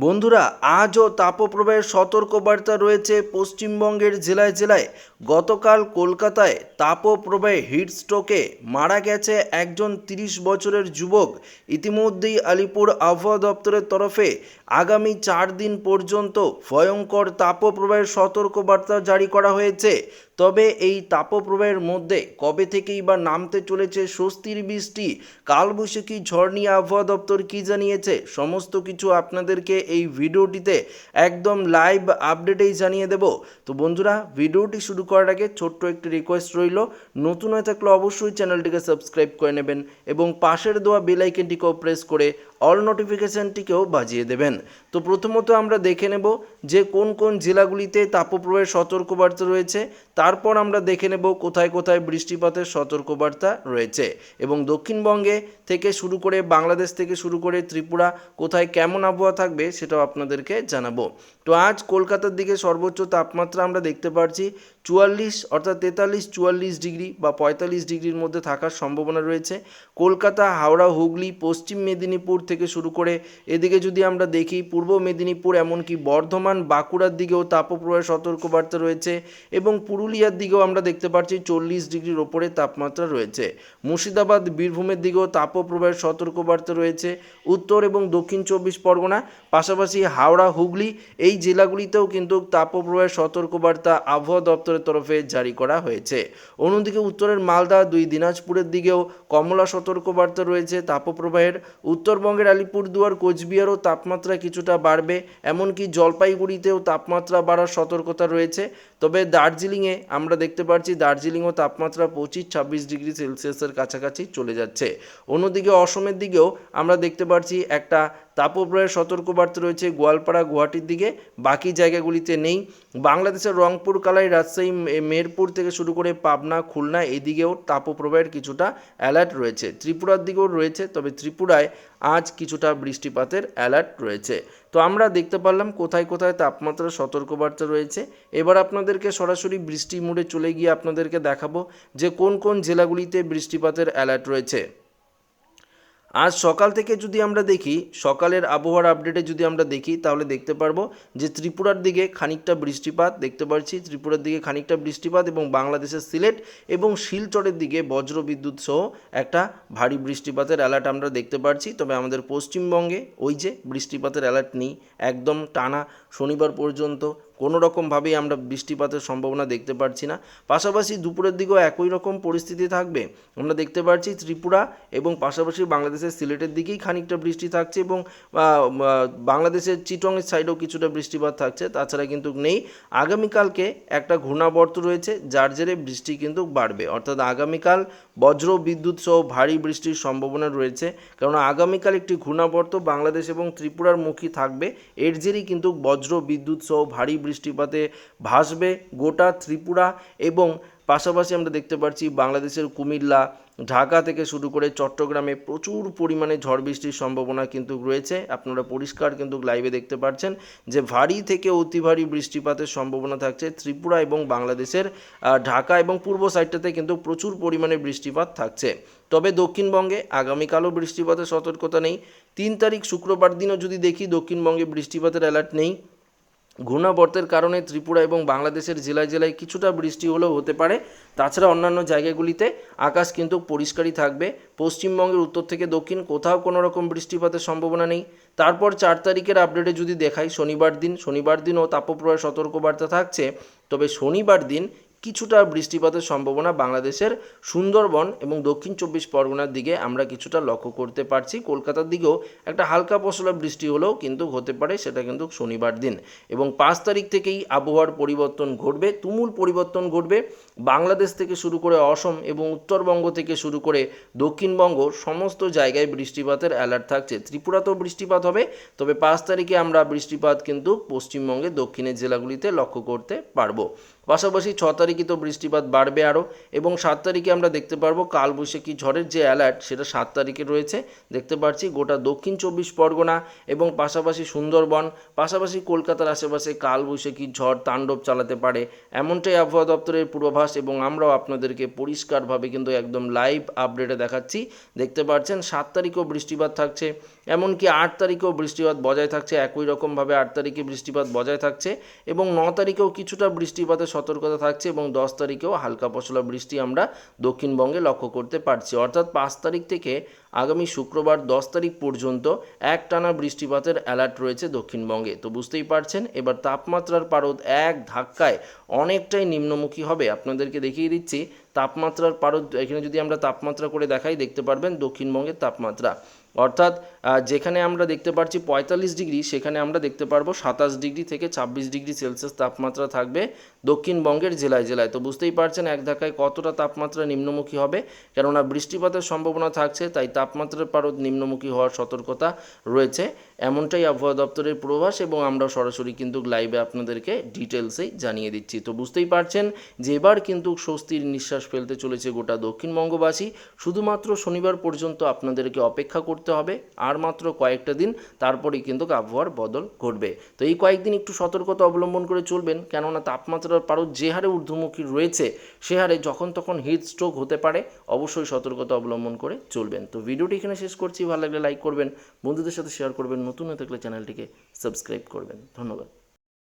বন্ধুরা, আজও তাপপ্রবাহের সতর্কবার্তা রয়েছে পশ্চিমবঙ্গের জেলায় জেলায়। গতকাল কলকাতায় তাপপ্রবাহে হিটস্ট্রোকে মারা গেছে একজন তিরিশ বছরের যুবক। ইতিমধ্যেই আলিপুর আবহাওয়া দপ্তরের তরফে আগামী চার দিন পর্যন্ত ভয়ঙ্কর তাপপ্রবাহের সতর্কবার্তা জারি করা হয়েছে। তবে এই তাপপ্রবাহের মধ্যে কবে থেকেই বা নামতে চলেছে স্বস্তির বৃষ্টি? কালবৈশাখী ঝড় নিয়ে আবহাওয়া দপ্তর কী জানিয়েছে? সমস্ত কিছু আপনাদেরকে এই ভিডিওটিতে একদম লাইভ আপডেটেই জানিয়ে দেব। তো বন্ধুরা, ভিডিওটি শুরু করার আগে ছোট্ট একটি রিকোয়েস্ট রইল। নতুন হয়ে থাকলে অবশ্যই চ্যানেলটিকে সাবস্ক্রাইব করে নেবেন এবং পাশের দেওয়া বেল আইকনটিকেও প্রেস করে অল নোটিফিকেশানটিকেও বাজিয়ে দেবেন। তো প্রথমত আমরা দেখে নেব যে কোন কোন জেলাগুলিতে তাপপ্রবাহের সতর্কবার্তা রয়েছে, তারপর আমরা দেখে নেব কোথায় কোথায় বৃষ্টিপাতের সতর্কবার্তা রয়েছে এবং দক্ষিণবঙ্গে থেকে শুরু করে বাংলাদেশ থেকে শুরু করে ত্রিপুরা কোথায় কেমন আবহাওয়া থাকবে সেটাও আপনাদেরকে জানাব। তো আজ কলকাতার দিকে সর্বোচ্চ তাপমাত্রা আমরা দেখতে পাচ্ছি চুয়াল্লিশ অর্থাৎ তেতাল্লিশ চুয়াল্লিশ ডিগ্রি বা পঁয়তাল্লিশ ডিগ্রির মধ্যে থাকার সম্ভাবনা রয়েছে। কলকাতা, হাওড়া, হুগলি, পশ্চিম মেদিনীপুর থেকে শুরু করে এদিকে যদি আমরা দেখি, পূর্ব মেদিনীপুর এমনকি বর্ধমান, বাঁকুড়ার দিকেও তাপপ্রবাহের সতর্কবার্তা রয়েছে এবং পুরুলিয়ার দিকেও আমরা দেখতে পাচ্ছি চল্লিশ ডিগ্রির ওপরে তাপমাত্রা রয়েছে। মুর্শিদাবাদ, বীরভূমের দিকেও তাপপ্রবাহের সতর্কবার্তা রয়েছে। উত্তর এবং দক্ষিণ চব্বিশ পরগনা, পাশাপাশি হাওড়া, হুগলি এই জেলাগুলিতেও কিন্তু তাপপ্রবাহের সতর্কবার্তা আবহাওয়া দপ্তরের তরফে জারি করা হয়েছে। অন্যদিকে উত্তরের মালদা, দুই দিনাজপুরের দিকেও কমলা সতর্কবার্তা রয়েছে তাপপ্রবাহের। উত্তরবঙ্গের আলিপুরদুয়ার কোচবিহারও তাপমাত্রা কিছুটা বাড়বে, এমনকি জলপাইগুড়িতেও তাপমাত্রা বাড়ার সতর্কতা রয়েছে। তবে দার্জিলিংয়ে আমরা দেখতে পাচ্ছি দার্জিলিংও তাপমাত্রা পঁচিশ ছাব্বিশ ডিগ্রি সেলসিয়াসের কাছাকাছি চলে যাচ্ছে। অন্যদিকে অসমের দিকেও আমরা দেখতে পাচ্ছি একটা তাপপ্রবাহের সতর্কবার্তা রয়েছে গোয়ালপাড়া, গুয়াহাটির দিকে। বাকি জায়গাগুলিতে নেই। বাংলাদেশের রংপুর, কালাই, রাজশাহী মেরপুর থেকে শুরু করে পাবনা, খুলনা, এদিকেও তাপপ্রবাহের কিছুটা অ্যালার্ট রয়েছে। ত্রিপুরার দিকেও রয়েছে, তবে ত্রিপুরায় আজ কিছুটা বৃষ্টিপাতের অ্যালার্ট রয়েছে। তো আমরা দেখতে পারলাম কোথায় কোথায় তাপমাত্রার সতর্কবার্তা রয়েছে। এবার আপনাদেরকে সরাসরি বৃষ্টি মুড়ে চলে গিয়ে আপনাদেরকে দেখাবো যে কোন কোন জেলাগুলিতে বৃষ্টিপাতের অ্যালার্ট রয়েছে। আজ সকাল থেকে যদি আমরা দেখি, সকালের আবহাওয়ার আপডেটে যদি আমরা দেখি, তাহলে দেখতে পারব যে ত্রিপুরার দিকে খানিকটা বৃষ্টিপাত, দেখতে পাচ্ছি ত্রিপুরার দিকে খানিকটা বৃষ্টিপাত এবং বাংলাদেশের সিলেট এবং শিলচরের দিকে বজ্র বিদ্যুৎ সহ একটা ভারী বৃষ্টিপাতের অ্যালার্ট আমরা দেখতে পাচ্ছি তবে আমাদের পশ্চিমবঙ্গে ওই যে বৃষ্টিপাতের অ্যালার্ট নেই, একদম টানা শনিবার পর্যন্ত কোনো রকমভাবেই আমরা বৃষ্টিপাতের সম্ভাবনা দেখতে পাচ্ছি না। পাশাপাশি দুপুরের দিকেও একই রকম পরিস্থিতি থাকবে। আমরা দেখতে পাচ্ছি ত্রিপুরা এবং পাশাপাশি বাংলাদেশের সিলেটের দিকেই খানিকটা বৃষ্টি থাকছে এবং বাংলাদেশের চিটংয়ের সাইডেও কিছুটা বৃষ্টিপাত থাকছে, তাছাড়া কিন্তু নেই। আগামীকালকে একটা ঘূর্ণাবর্ত রয়েছে, যার জেরে বৃষ্টি কিন্তু বাড়বে। অর্থাৎ আগামীকাল বজ্র বিদ্যুৎ সহ ভারী বৃষ্টির সম্ভাবনা রয়েছে। কারণ আগামীকাল একটি ঘূর্ণাবর্ত বাংলাদেশ এবং ত্রিপুরার মুখী থাকবে। এর জেরেই কিন্তু বজ্র বিদ্যুৎ সহ ভারী বৃষ্টিপাতে ভাসবে গোটা ত্রিপুরা এবং পাশাপাশি আমরা দেখতে পাচ্ছি বাংলাদেশের কুমিল্লা, ঢাকা থেকে শুরু করে চট্টগ্রামে প্রচুর পরিমাণে ঝড় বৃষ্টির সম্ভাবনা কিন্তু রয়েছে। আপনারা পরিষ্কার কিন্তু লাইভে দেখতে পাচ্ছেন যে ভারী থেকে অতি ভারী বৃষ্টিপাতের সম্ভাবনা থাকছে ত্রিপুরা এবং বাংলাদেশের ঢাকা এবং পূর্ব সাইডটাতে কিন্তু প্রচুর পরিমাণে বৃষ্টিপাত থাকছে। তবে দক্ষিণবঙ্গে আগামীকালও বৃষ্টিপাতের সতর্কতা নেই। তিন তারিখ শুক্রবার দিনও যদি দেখি দক্ষিণবঙ্গে বৃষ্টিপাতের অ্যালার্ট নেই। ঘূর্ণাবর্তের কারণে ত্রিপুরা এবং বাংলাদেশের জেলায় জেলায় কিছুটা বৃষ্টি হলেও হতে পারে। তাছাড়া অন্যান্য জায়গাগুলিতে আকাশ কিন্তু পরিষ্কারই থাকবে। পশ্চিমবঙ্গের উত্তর থেকে দক্ষিণ কোথাও কোনো রকম বৃষ্টিপাতের সম্ভাবনা নেই। তারপর চার তারিখের আপডেটে যদি দেখাই, শনিবার দিন, শনিবার দিনও তাপপ্রবাহের সতর্কবার্তা থাকছে। তবে শনিবার দিন কিছুটা বৃষ্টিপাতের সম্ভাবনা বাংলাদেশের সুন্দরবন এবং দক্ষিণ চব্বিশ পরগনার দিকে আমরা কিছুটা লক্ষ্য করতে পারছি। কলকাতার দিকেও একটা হালকা পশলা বৃষ্টি হলেও কিন্তু হতে পারে, সেটা কিন্তু শনিবার দিন। এবং পাঁচ তারিখ থেকেই আবহাওয়ার পরিবর্তন ঘটবে, তুমুল পরিবর্তন ঘটবে। বাংলাদেশ থেকে শুরু করে অসম এবং উত্তরবঙ্গ থেকে শুরু করে দক্ষিণবঙ্গ, সমস্ত জায়গায় বৃষ্টিপাতের অ্যালার্ট থাকছে। ত্রিপুরাতেও বৃষ্টিপাত হবে, তবে পাঁচ তারিখে আমরা বৃষ্টিপাত কিন্তু পশ্চিমবঙ্গে দক্ষিণের জেলাগুলিতে লক্ষ্য করতে পারব। পাশাপাশি ছ তারিখ তারিখে তো বৃষ্টিপাত বাড়বে আরও এবং সাত তারিখে আমরা দেখতে পারব কালবৈশাখী ঝড়ের যে অ্যালার্ট সেটা সাত তারিখে রয়েছে। দেখতে পাচ্ছি গোটা দক্ষিণ চব্বিশ পরগনা এবং পাশাপাশি সুন্দরবন, পাশাপাশি কলকাতার আশেপাশে কালবৈশাখী ঝড় তাণ্ডব চালাতে পারে এমনটাই আবহাওয়া দপ্তরের পূর্বাভাস এবং আমরাও আপনাদেরকে পরিষ্কারভাবে কিন্তু একদম লাইভ আপডেটে দেখাচ্ছি। দেখতে পাচ্ছেন সাত তারিখেও বৃষ্টিপাত থাকছে, এমনকি আট তারিখেও বৃষ্টিপাত বজায় থাকছে, একই রকমভাবে আট তারিখে বৃষ্টিপাত বজায় থাকছে এবং ন তারিখেও কিছুটা বৃষ্টিপাতের সতর্কতা থাকছে এবং দশ তারিখেও হালকা পশলা বৃষ্টি আমরা দক্ষিণবঙ্গে লক্ষ্য করতে পারছি। অর্থাৎ পাঁচ তারিখ থেকে আগামী শুক্রবার দশ তারিখ পর্যন্ত একটানা বৃষ্টিপাতের অ্যালার্ট রয়েছে দক্ষিণবঙ্গে। তো বুঝতেই পারছেন, এবার তাপমাত্রার পারদ এক ধাক্কায় অনেকটাই নিম্নমুখী হবে। আপনাদেরকে দেখিয়ে দিচ্ছি, তাপমাত্রার পারদ, এখানে যদি আমরা তাপমাত্রা করে দেখাই, দেখতে পারবেন দক্ষিণবঙ্গের তাপমাত্রা। অর্থাৎ যেখানে আমরা দেখতে পাচ্ছি পঁয়তাল্লিশ ডিগ্রি, সেখানে আমরা দেখতে পারব সাতাশ ডিগ্রি থেকে ছাব্বিশ ডিগ্রি সেলসিয়াস তাপমাত্রা থাকবে দক্ষিণবঙ্গের জেলায় জেলায়। তো বুঝতেই পারছেন এক ধাক্কায় কতটা তাপমাত্রা নিম্নমুখী হবে, কেননা বৃষ্টিপাতের সম্ভাবনা থাকছে, তাই তাপমাত্রার পারদ নিম্নমুখী হওয়ার সতর্কতা রয়েছে। এমনটাই আবহাওয়া দপ্তরের পূর্বাভাস এবং আমরা সরাসরি কিন্তু লাইভে আপনাদেরকে ডিটেলসেই জানিয়ে দিচ্ছি। তো বুঝতেই পারছেন যে এবার কিন্তু স্বস্তির নিঃশ্বাস ফেলতে চলেছে গোটা দক্ষিণবঙ্গবাসী। শুধুমাত্র শনিবার পর্যন্ত আপনাদেরকে অপেক্ষা করতে হবে আর মাত্র কয়েকটা দিন, তারপরেই কিন্তু আবহাওয়ার বদল ঘটবে। তো এই কয়েকদিন একটু সতর্কতা অবলম্বন করে চলবেন, কেননা তাপমাত্রার পারো যে হারে ঊর্ধ্বমুখী রয়েছে, সে হারে যখন তখন হিট স্ট্রোক হতে পারে, অবশ্যই সতর্কতা অবলম্বন করে চলবেন। তো ভিডিওটি এখানে শেষ করছি, ভালো লাগলে লাইক করবেন, বন্ধুদের সাথে শেয়ার করবেন, নতুন হয়ে থাকলে চ্যানেলটিকে সাবস্ক্রাইব করবেন। ধন্যবাদ।